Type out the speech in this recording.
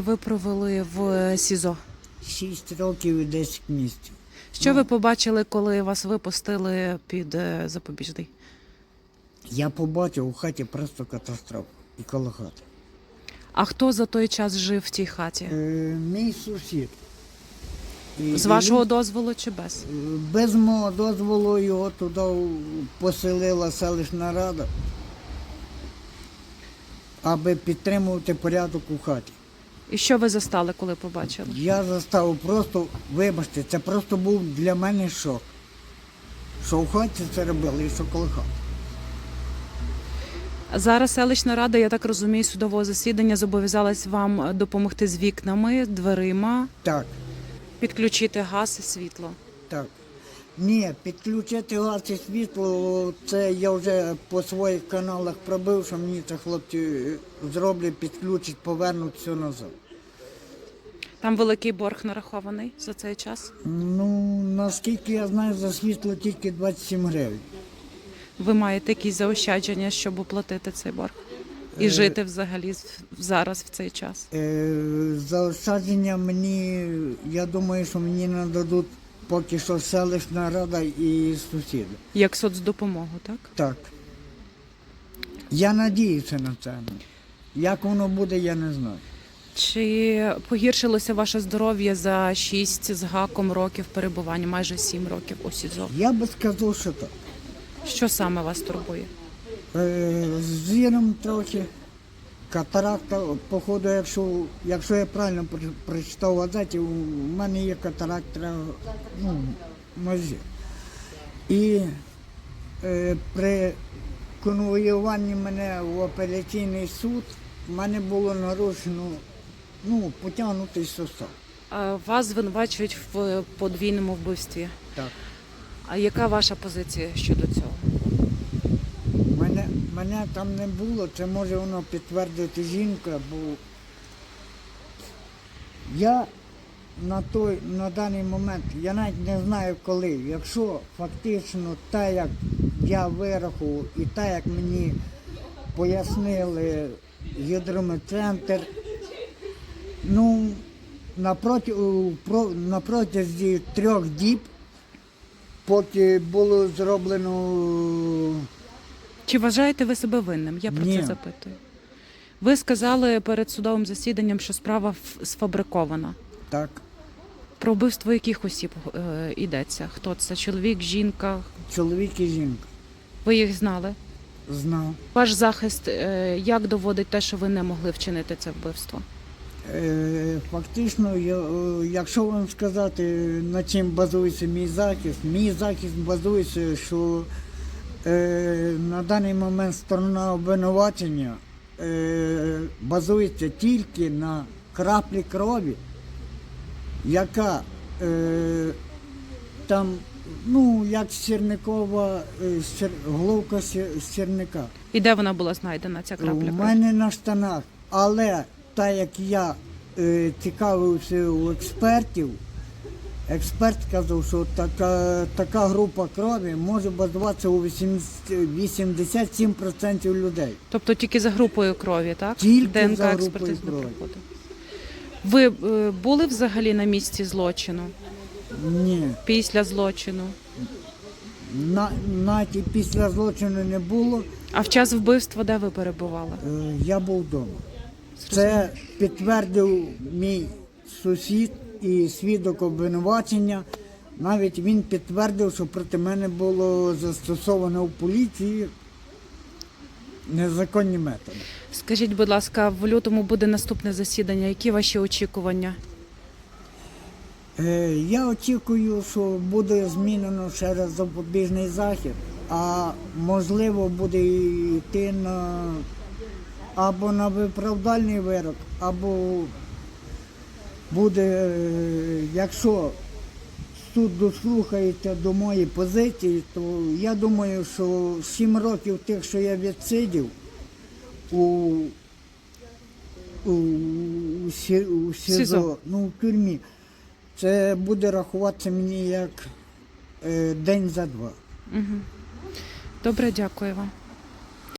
Ви провели в СІЗО. 6 років і 10 місяців. Що ви побачили, коли вас випустили під е, запобіжний? Я побачив у хаті просто катастрофу і коло хати. А хто за той час жив в тій хаті? Е, мій сусід. І- З вашого він, дозволу чи без? е, без мого дозволу його туди поселила селищна рада, аби підтримувати порядок у хаті. І що ви застали, коли побачили? Я застав просто, вибачте, це просто був для мене шок. Що в хаті це робили і що коло хати. Зараз селищна рада, я так розумію, судового засідання зобов'язалась вам допомогти з вікнами, дверима, Так. підключити газ і світло. Так. Ні, підключити газ і світло, це я вже по своїх каналах пробив, що мені це хлопці зроблять, підключать, повернуть все назад. Там великий борг нарахований за цей час. Ну, наскільки я знаю, за світло тільки 27 гривень. Ви маєте якісь заощадження, щоб оплатити цей борг і Е, жити взагалі зараз в цей час. Е, заощадження мені, я думаю, що мені нададуть поки що селищна рада і сусіди. Як соцдопомогу, так? Так. Я надіюся на це. Як воно буде, я не знаю. Чи погіршилося ваше здоров'я за 6 з гаком років перебування, майже 7 років у СІЗО? Я би сказав, що так. Що саме вас турбує? Е, з трохи. Катаракта, походу, якщо, якщо я правильно про- прочитав в газеті, у мене є катаракта ну, нозі. І е, при конвоюванні мене в апеляційний суд в мене було нарушено ну, потягнутий сустав. А Вас звинувачують в подвійному вбивстві. Так. А яка ваша позиція щодо цього? Мене, мене там не було, це може воно підтвердити жінка, бо я на той, на даний момент, я навіть не знаю коли, якщо фактично те, як я вирахував і те, як мені пояснили гідрометцентр, ну, на протязі трьох діб, поки було зроблено Чи вважаєте ви себе винним? Я про Ні. це запитую. Ви сказали перед судовим засіданням, що справа сфабрикована. так. Про вбивство яких осіб е, йдеться? Хто це? Чоловік, жінка? Чоловік і жінка. Ви їх знали? Знав. Ваш захист е, як доводить те, що ви не могли вчинити це вбивство? Е, Фактично, е, якщо вам сказати, на чим базується мій захист, мій захист базується, що е, на даний момент сторона обвинувачення базується тільки на краплі крові, яка там, ну, як сірникова, головка сір- сірника. І де вона була знайдена, ця крапля? У мене на штанах, але так як я е, цікавився у експертів, експерт сказав, що така, така група крові може базуватися у 80 87% людей. Тобто тільки за групою крові, так? Тільки ДНК за групою експертиз не крові. проходить. Ви е, були взагалі на місці злочину Ні, після злочину? на, навіть і після злочину не було, А в час вбивства де ви перебували? е, я був вдома. Це підтвердив мій сусід і свідок обвинувачення. Навіть він підтвердив, що проти мене було застосовано в поліції незаконні методи. Скажіть, будь ласка, в лютому буде наступне засідання. Які ваші очікування? Е, Я очікую, що буде змінено ще раз запобіжний захід, а можливо буде йти на або на виправдальний вирок, або буде, е, якщо суд дослухається до моєї позиції, то я думаю, що сім років тих, що я відсидів у, у, у, у СІЗО, ну, в тюрмі, це буде рахуватися мені як е, день за два. Угу. Добре, дякую вам.